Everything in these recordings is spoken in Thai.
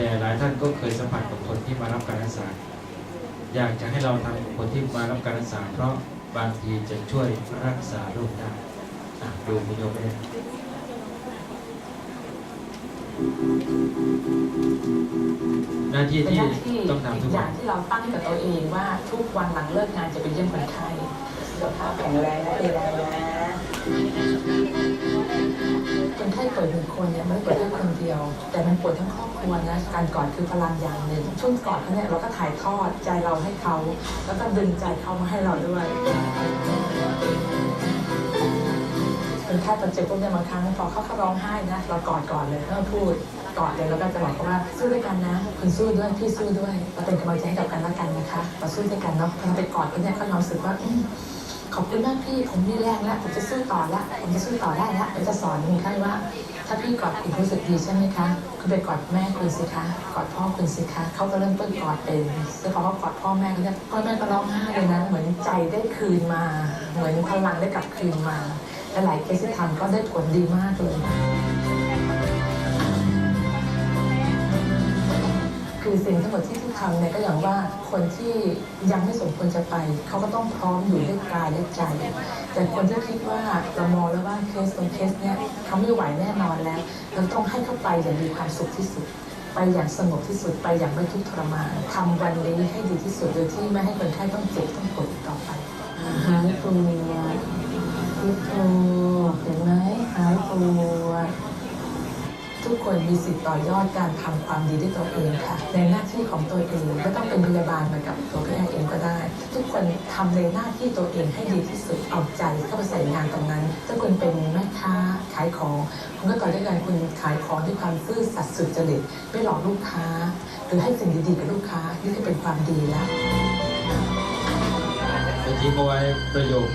แต่หลายท่านก็เคยสัมผัสกับคนที่มารับการรักษา อยากจะให้เราทำกับคนที่มารับการรักษา เพราะบางทีจะช่วยรักษาโรคได้อะดูคุโยมไปเลยหน้าที่ที่หน้าที่ต้องทำทุกอย่างที่เราตั้งกับตัวเองว่าทุกวันหลังเลิกงานจะไปเยี่ยมคนไข้สุขภาพแข็งแรงนะเอไดนะ คนไข้ป่วยหนึ่งคนเนี่ยไม่ได้ป่วยแค่คนเดียว แต่มันป่วยทั้งครอบครัวนะการกอดคือพลังอย่างหนึ่งช่วงกอดเขาเนี่ยเราก็ถ่ายทอดใจเราให้เขา แล้วก็ดึงใจเขามาให้เราด้วยคนไข้ตอนเจ็บพวกเนี่ยบางครั้งพอเขาเขาร้องไห้นะเรากอดก่อนเลยไม่ต้องพูดกอดเลยแล้วก็จะบอกเขาว่าสู้ด้วยกันนะคุณสู้ด้วยพี่สู้ด้วยเราเป็นกำลังใจให้กับกันและกันนะคะเราสู้ด้วยกันเนาะพอเราไปกอดเขาเนี่ยเขารู้สึกว่า อืมขอบคุณมากพี่ผมมีแรงแล้วผมจะสู้ต่อแล้วผมจะสู้ต่อได้แล้วผมจะสอนคนไข้ว่า ถ้าพี่กอดคุณรู้สึกดีใช่ไหมคะคุณไปกอดแม่คุณสิคะกอดพ่อคุณสิคะเขาก็เริ่มต้นกอดเองแล้วพอเขากอดพ่อแม่เขาเนี่ยพ่อแม่ก็ร้องไห้เลยนะเหมือนใจได้คืนมา เหมือนพลังได้กลับคืนมาและหลายเคสที่ทำก็ได้ผลดีมากเลย คือสิ่งทั้งหมดที่ที่ทำเนี่ยก็อย่างว่าคนที่ยังไม่สมควรจะไป เขาก็ต้องพร้อมอยู่ด้วยกายและใจ แต่คนที่คิดว่าเรามองแล้วว่าเคสตรงเคสเนี่ยเขาไม่ไหวแน่นอนแล้วเราต้องให้เขาไปอย่างมีความสุขที่สุด ไปอย่างสงบที่สุดไปอย่างไม่ทุกข์ทรมานทำวันนี้ให้ดีที่สุดโดยที่ไม่ให้คนไข้ต้องเจ็บต้องปวดต่อไปหายปวดพุทโธเห็นไหมหายปวด ทุกคนมีสิทธิ์ต่อยอดการทำความดีด้วยตัวเองค่ะ ในหน้าที่ของตัวเองไม่ต้องเป็นพยาบาลเหมือนกับตัวพี่แอร์เองก็ได้ ทุกคนทำในหน้าที่ตัวเองให้ดีที่สุดเอาใจเข้าไปใส่งานตรงนั้น ถ้าคุณเป็นแม่ค้าขายของคุณก็ต่อด้วยการคุณขายของด้วยความซื่อสัตย์สุจริตไม่หลอกลูกค้า หรือให้สิ่งดีๆกับลูกค้านี่ก็เป็นความดีแล้วทิ้งเอาไว้ประโยค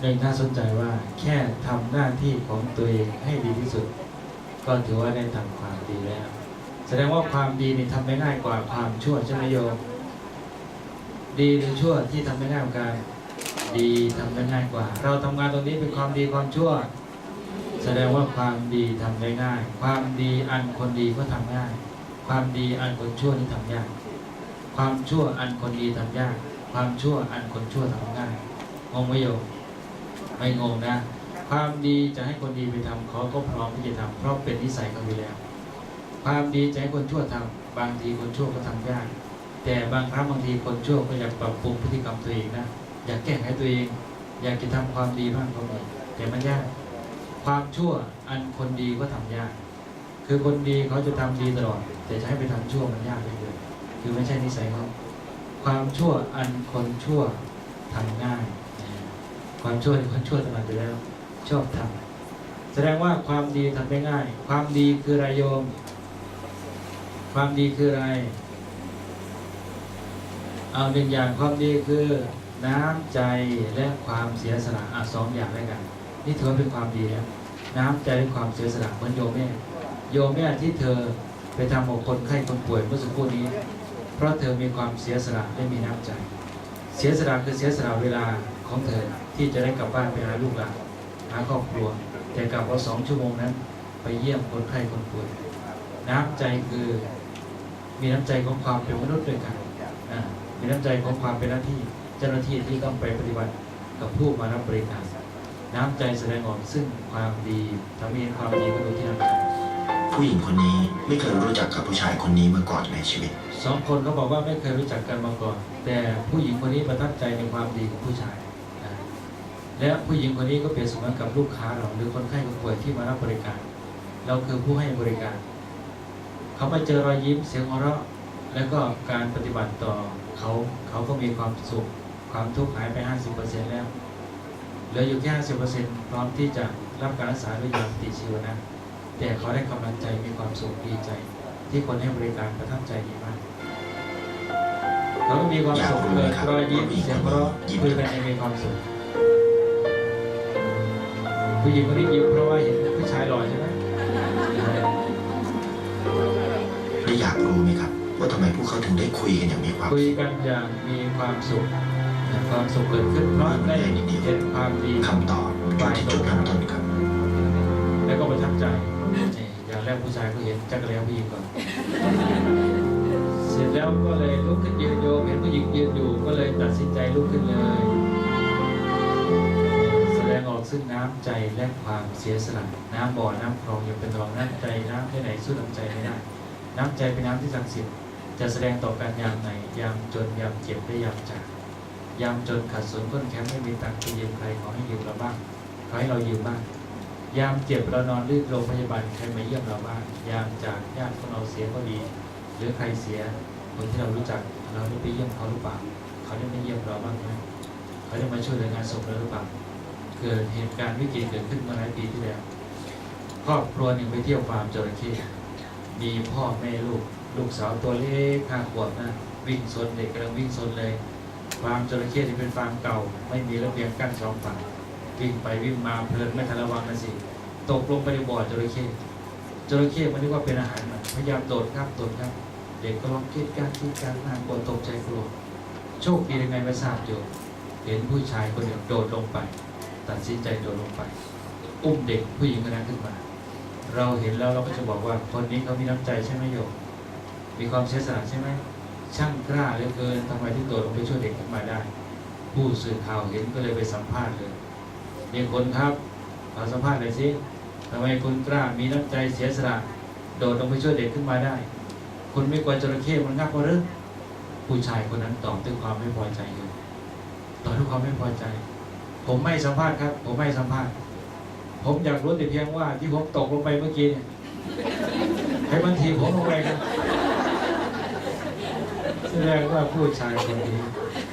หนึ่งน่าสนใจว่าแค่ทำหน้าที่ของตัวเองให้ดีที่สุด ก็ถือว่าได้ทำความดีแล้ว แสดงว่าความดีนี่ทำได้ง่ายกว่าความชั่วใช่ไหมโยม ดีหรือชั่วที่ทำได้ง่ายกว่ากันดีทำได้ง่ายกว่า เราทำงานตรงนี้เป็นความดีความชั่ว แสดงว่าความดีทำได้ง่าย ความดีอันคนดีก็ทำง่าย ความดีอันคนชั่วนี่ทำยาก ความชั่วอันคนดีทำยาก ความชั่วอันคนชั่วทำง่ายงงไหมโยมไม่งงนะ ความดีจะให้คนดีไปทำเขาก็พร้อมที่จะทำเพราะเป็นนิสัยเขาอยู่แล้ว ความดีจะให้คนชั่วทำบางทีคนชั่วก็ทำยากแต่บางครั้งบางทีคนชั่วก็อยากปรับปรุงพฤติกรรมตัวเองนะอยากแก้ไขตัวเอง อยากจะทำความดีบ้างก็มีแต่มันยาก ความชั่วอันคนดีก็ทำยาก คือคนดีเขาจะทำดีตลอด แต่จะให้ไปทำชั่วมันยากเลยคือไม่ใช่นิสัยเขาความชั่วอันคนชั่วทำง่าย ความชั่วที่คนชั่วถนัดอยู่แล้ว ชอบทำแสดงว่าความดีทำได้ง่าย ความดีคืออะไรโยม ความดีคืออะไร เอาหนึ่งอย่างความดีคือน้ำใจและความเสียสละอะสองอย่างด้วยกัน นี่ถือเป็นความดีแล้วน้ำใจและความเสียสละเหมือนโยมแม่โยมแม่ที่เธอไปทำกับคนไข้คนป่วยเมื่อสักครู่นี้ เพราะเธอมีความเสียสละและมีน้ำใจ เสียสละคือเสียสละเวลาของเธอที่จะได้กลับบ้านไปหาลูกหลาน หาครอบครัว แต่กลับว่าสองชั่วโมงนั้น ไปเยี่ยมคนไข้คนป่วยน้ำใจคือมีน้ำใจของความเป็นมนุษย์ด้วยกันอ่ามีน้ำใจของความเป็นหน้าที่ เจ้าหน้าที่ที่ต้องไปปฏิบัติกับผู้มารับบริการน้ำใจแสดงออกซึ่งความดีถ้ามีความดีก็ดูที่น้ำใจผู้หญิงคนนี้ไม่เคยรู้จักกับผู้ชายคนนี้มาก่อนในชีวิต สองคนเขาบอกว่าไม่เคยรู้จักกันมาก่อน แต่ผู้หญิงคนนี้ประทับใจในความดีของผู้ชายนะ และผู้หญิงคนนี้ก็เปรียบเสมือนกับลูกค้าเราหรือคนไข้คนป่วยที่มารับบริการ เราคือผู้ให้บริการ เขามาเจอรอยยิ้มเสียงหัวเราะ แล้วก็การปฏิบัติต่อเขาเขาก็มีความสุข ความทุกข์หายไป 50%แล้วเหลืออยู่แค่50%พร้อมที่จะรับการรักษาด้วยยาปฏิชีวนะแต่เขาได้กำลังใจมีความสุขดีใจ ที่คนให้บริการประทับใจดีมากเขาก็มีความสุขก็เกิดรอยยิ้มเสียงหัวเราะคุยกันยังมีความสุข ผู้หญิงคนนี้ยิ้มเพราะว่าเห็นผู้ชายหล่อใช่ไหมและอยากรู้ไหมครับ ว่าทำไมพวกเขาถึงได้คุยกันอย่างมีความคุยสุขกันอย่างมีความสุขนะความสุขเกิดขึ้นเพราะได้เห็นความดีคำตอบอยู่ที่จุดเริ่มต้นครับ แล้วก็ประทับใจนี่อย่างแรกผู้ชายก็เห็นจักรแล้วผู้หญิงก่อนแล้วก็เลยลุกขึ้นยืนโยมเห็นผู้หญิงยืนอยู่ก็เลยตัดสินใจลุกขึ้นเลยแส ดงออกซึ่งน้ำใจและความเสียสละน้ำบ่อน้ำคลองอย่าเป็นรองน้ำใจน้ำที่ไหนสู้น้ำใจไม่ได้ น้ำใจเป็นน้ำที่ศักดิ์สิทธิ์จะแสดงต่อการยามไหนยามจนยามเจ็บและยามจากยามจนขาดสนก้นแคมไม่มีตังค์จะยืมใครขอให้ยืมเราบ้างขอให้เรายืมบ้างยามเจ็บเรานอนรีบโรงพยาบาลใครมาเยี่ยมเราบ้างยามจากญาติของเราเสียก็ดี หรือใครเสียคนที่เรารู้จักเราได้ไปเยี่ยมเขาหรือเปล่าเขาได้มาเยี่ยมเราบ้างไหมเขาได้มาช่วยเหลืองานศพเราหรือเปล่า เกิดเหตุการณ์วิกฤตเกิดขึ้นเมื่อหลายปีที่แล้วครอบครัวหนึ่งไปเที่ยวฟาร์มจระเข้มีพ่อแม่ลูก ลูกสาวตัวเล็กห้าขวบนะวิ่งซนเด็กกำลังวิ่งซนเลยฟาร์มจระเข้ที่เป็นฟาร์มเก่า ไม่มีระเบียงกั้นสองฝั่งวิ่งไปวิ่งมาเพลินไม่ทันระวังนะสิตกลงไปในบ่อจระเข้จระเข้มันนึกว่าเป็นอาหารมันพยายามโดดครับโดดครับเด็กก็ร้องกรีดการกรีดการน่ากลัวตกใจกลัวโชคดียังไงไม่ทราบอยู่เห็นผู้ชายคนหนึ่งโดดลงไป ตัดสินใจโดดลงไป อุ้มเด็กผู้หญิงคนนั้นขึ้นมา เราเห็นแล้วเราก็จะบอกว่าคนนี้เขามีน้ำใจใช่ไหมโยมมีความเสียสละใช่ไหมช่างกล้าเหลือเกินทำไมที่โดดลงไปช่วยเด็กขึ้นมาได้ ผู้สื่อข่าวเห็นก็เลยไปสัมภาษณ์เลยมีคนครับขอสัมภาษณ์หน่อยสิทำไมคุณกล้ามีน้ำใจเสียสละโดดลงไปช่วยเด็กขึ้นมาได้ คุณไม่กลัวจระเข้มันงับหรือผู้ชายคนนั้นตอบด้วยความไม่พอใจอยู่ตอบด้วยความไม่พอใจ ผมไม่สัมภาษณ์ครับ ผมไม่สัมภาษณ์ ผมอยากรู้แต่เพียงว่า ที่ผมตกลงไปเมื่อกี้เนี่ยให้มันทีผมลงไปครับแสดงว่าผู้ชายคนนี้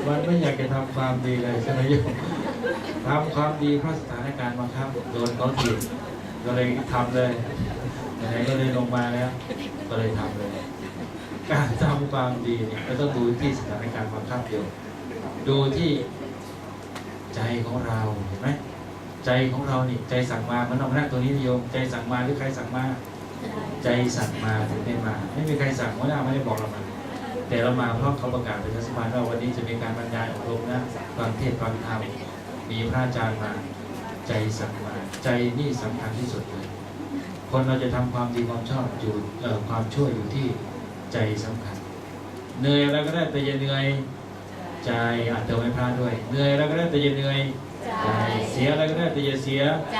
มันไม่อยากจะทำความดีเลยใช่ไหมโยมทำความดีเพราะสถานการณ์บังคับโดนเขาถีบก็เลยทำเลยไหนก็เลยลงมาแล้ว ก็เลยทำเลย การทำความดีเนี่ยก็ต้องดูที่สถานการณ์บังคับอยู่ดูที่ ใจของเราเห็นไหมใจของเรานี่ใจสั่งมาเหมันเอาหน้าตัวนี้นิยมใจสั่งมาหรือใครสั่งมา ใจสั่งมาถึงได้มา ไม่มีใครสั่งหัวหน้าไม่ได้บอกเรามาแต่เรามาเพราะเขาประกาศเป็นรัฐบาลว่าวันนี้จะมีการบรรยายอบรมนะฟังเทศน์ฟังธรรมมีพระอาจารย์มา ใจสั่งมา ใจนี่สำคัญที่สุดเลยคนเราจะทำความดีความชอบอยู่เอ่อความชั่วอยู่ที่ใจสำคัญเหนื่อยอะไรก็ได้แต่อย่าเหนื่อย ใจอาจจะไม่พลาดด้วยเหนื่อยอะไรก็ได้แต่อย่าเหนื่อยใจเสียอะไรก็ได้แต่อย่าเสียใจ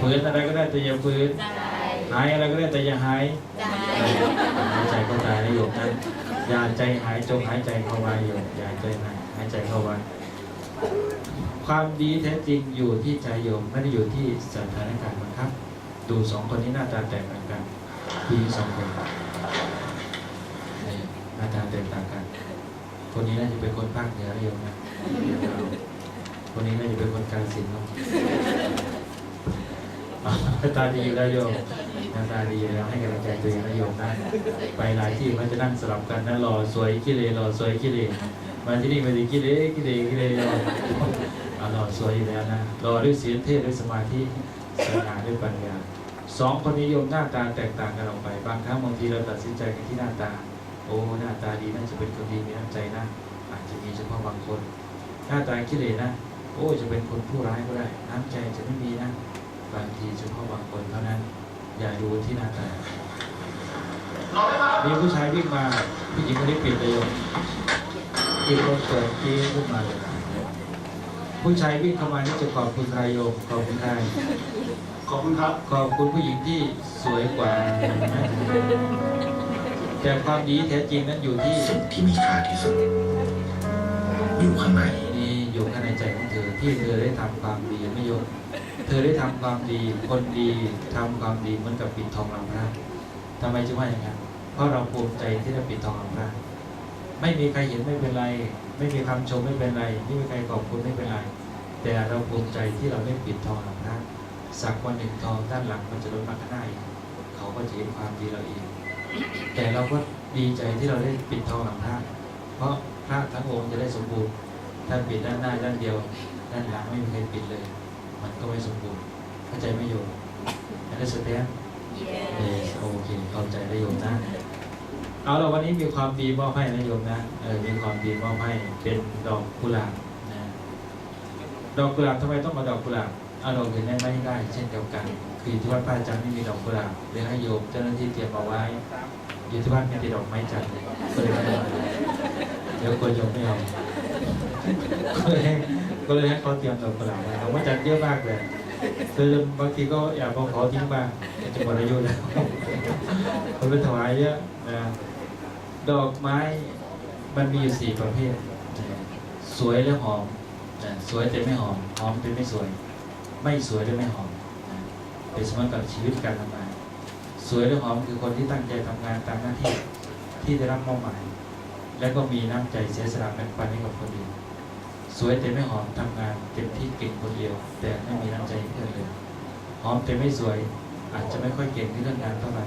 ฝืนอะไรก็ได้แต่อย่าฝืนใจหายอะไรก็ได้แต่อย่าหายใจหายใจก็ตายนะโยมนั้นอย่าใจหายจงหายใจเข้าไว้โยมอย่าใจหายหายใจเข้าไว้ความดีแท้จริงอยู่ที่ใจโยมไม่ได้อยู่ที่สถานการณ์บังคับ ดูสองคนนี้หน้าตาแตกต่างกันผู้หญิงสองคนนี่หน้าตาแตกต่างกัน คนนี้น่าจะเป็นคนภาคเหนือนะโยมนะเดี๋ยวเราคนนี้น่าจะเป็นคนกาฬสินธุ์เนาะอ่าหน้าตาดีอยู่แล้วโยมหน้าตาดีอยู่แล้วให้กำลังใจตัวเองนะโยมนะไปหลายที่มันจะนั่งสลับกันนะรอสวยกิเลรอสวยกิเลมาที่นี่มาดีกิเลกิเลกิเลรออ่ารอสวยอยู่แล้วนะรอด้วยศีลเทศด้วยสมาธิสนาด้วยปัญญาสองคนนี้โยมหน้าตาแตกต่างกันออกไป บางครั้งบางทีเราตัดสินใจกันที่หน้าตาโอ้หน้าตาดีน่าจะเป็นคนดีมีน้ำใจนะอาจจะมีเฉพาะบางคน หน้าตากิเลนะ โอ้จะเป็นคนผู้ร้ายก็ได้ น้ำใจจะไม่มีนะ บางทีเฉพาะบางคนเท่านั้น อย่าดูที่หน้าตามีผู้ชายวิ่งมาผู้หญิงคนนี้ปิดเลยโยมปิดรถเปิดกี้ขึ้นมาเลยผู้ชายวิ่งเข้ามานี่จะขอบคุณใครโยมขอบคุณใครขอบคุณครับ ขอบคุณผู้หญิงที่สวยกว่า แต่ความดีแท้จริงนั้นอยู่ที่สิ่งที่มีค่าที่สุด อยู่ข้างในนี่อยู่ข้างในใจของเธอที่เธอได้ทำความดีไม่โยมเธอได้ทำความดีคนดีทำความดีเหมือนกับปิดทองหลังพระทำไมจึงว่าอย่างนั้นเพราะเราภูมิใจที่ได้ปิดทองหลังพระไม่มีใครเห็นไม่เป็นไร ไม่มีคำชมไม่เป็นไร ไม่มีใครขอบคุณไม่เป็นไร แต่เราภูมิใจที่เราได้ปิดทองหลังพระสักวันหนึ่งทองด้านหลังมันจะลดมาข้างหน้าอีกเขาก็จะเห็นความดีเราเอง แต่เราก็ดีใจที่เราได้ปิดทองหลังพระเพราะพระทั้งองค์จะได้สมบูรณ์ ถ้าปิดด้านหน้าด้านเดียว ด้านหลังไม่มีใครปิดเลย มันก็ไม่สมบูรณ์เข้าใจไหมโยมอันนี้สเตนเออโอเคเข้าใจได้โยมนะเอาละวันนี้มีความดีมอบให้นะโยมนะเออมีความดีมอบให้เป็นดอกกุหลาบนะดอกกุหลาบทำไมต้องมาดอกกุหลาบเอาดอกอื่นได้ไหมได้ เช่นเดียวกัน คือที่วัดพระอาจารย์ไม่มีดอกกุหลาบเลยให้โยมเจ้าหน้าที่เตรียมเอาไว้อยู่ที่บ้านมีแต่ดอกไม้จันทร์ก็เลยไม่ได้มาเดี๋ยวกลัวโยมไม่เอาก็เลยให้ก็เลยให้เขาเตรียมดอกกุหลาบไว้ดอกไม้จันทร์เยอะมากเลยคือบางทีก็อยากมาขอทิ้งบ้างจะหมดอายุแล้วคนไปถวายเยอะนะดอกไม้มันมีอยู่สี่ประเภท สวยและหอมสวยแต่ไม่หอม หอมแต่ไม่สวย ไม่สวยและไม่หอมเป็นสมมติกับชีวิตการทำงาน สวยและหอมคือคนที่ตั้งใจทำงานตามหน้าที่ที่ได้รับมอบหมาย และก็มีน้ำใจเสียสละแบ่งปันให้กับคนอื่นสวยแต่ไม่หอมทำงานเต็มที่เก่งคนเดียว แต่ไม่มีน้ำใจให้เพื่อนเลยหอมแต่ไม่สวยอาจจะไม่ค่อยเก่งในเรื่องงานเท่าไหร่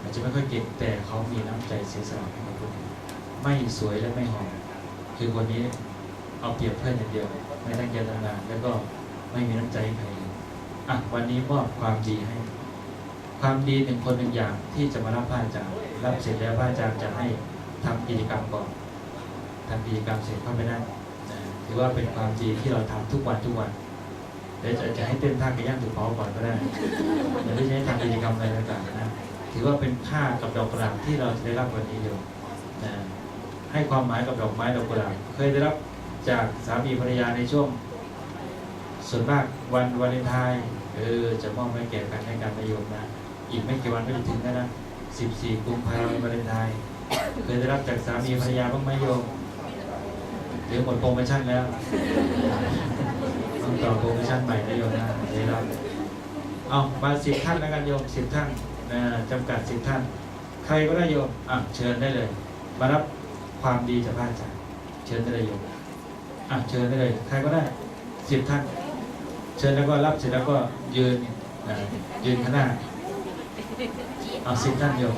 อาจจะไม่ค่อยเก่งแต่เขามีน้ำใจเสียสละให้กับคนอื่นไม่สวยและไม่หอมคือคนนี้เอาเปรียบเพื่อนอย่างเดียว ไม่ตั้งใจทำงานแล้วก็ ไม่มีน้ำใจให้ใครอะวันนี้มอบความดีให้ ความดีหนึ่งคนหนึ่งอย่างที่จะมารับพระอาจารย์รับเสร็จแล้วพระอาจารย์จะให้ทำกิจกรรมก่อนทำกิจกรรมเสร็จเข้าไปนั่งถือว่าเป็นความดีที่เราทำทุกวันทุกวันเดี๋ยวจะจะให้เต้นท่าไก่ย่างถูกเผาก่อนก็ได้เดี๋ยวไม่ใช่ทำกิจกรรมอะไรต่างๆนะถือว่าเป็นค่ากับดอกกุหลาบที่เราจะได้รับวันนี้อยู่ให้ความหมายกับดอกไม้ดอกกุหลาบเคยได้รับจากสามีภรรยาในช่วง ส่วนมากวันวาเลนไทน์เออจะมอบให้แก่กันให้กันประโยชน์นะอีกไม่กี่วันก็จะถึงแล้วนะ14กุมภาพันธ์วาเลนไทน์เคยได้รับจากสามีภรรยาบ้างไหมโยมเดี๋ยวหมดโปรโมชั่นแล้วต้องต่อโปรโมชั่นใหม่นะโยมนะได้รับเอามาสิบท่านแล้วกันโยมสิบท่านนะจำกัดสิบท่าน ใครก็ได้โยมอะเชิญได้เลย มารับความดีจากพระอาจารย์เชิญได้เลยโยมอะเชิญได้เลย ใครก็ได้สิบท่าน เชิญแล้วก็รับเสร็จแล้วก็ยืนยืนข้างหน้าเอาสิบท่านโยม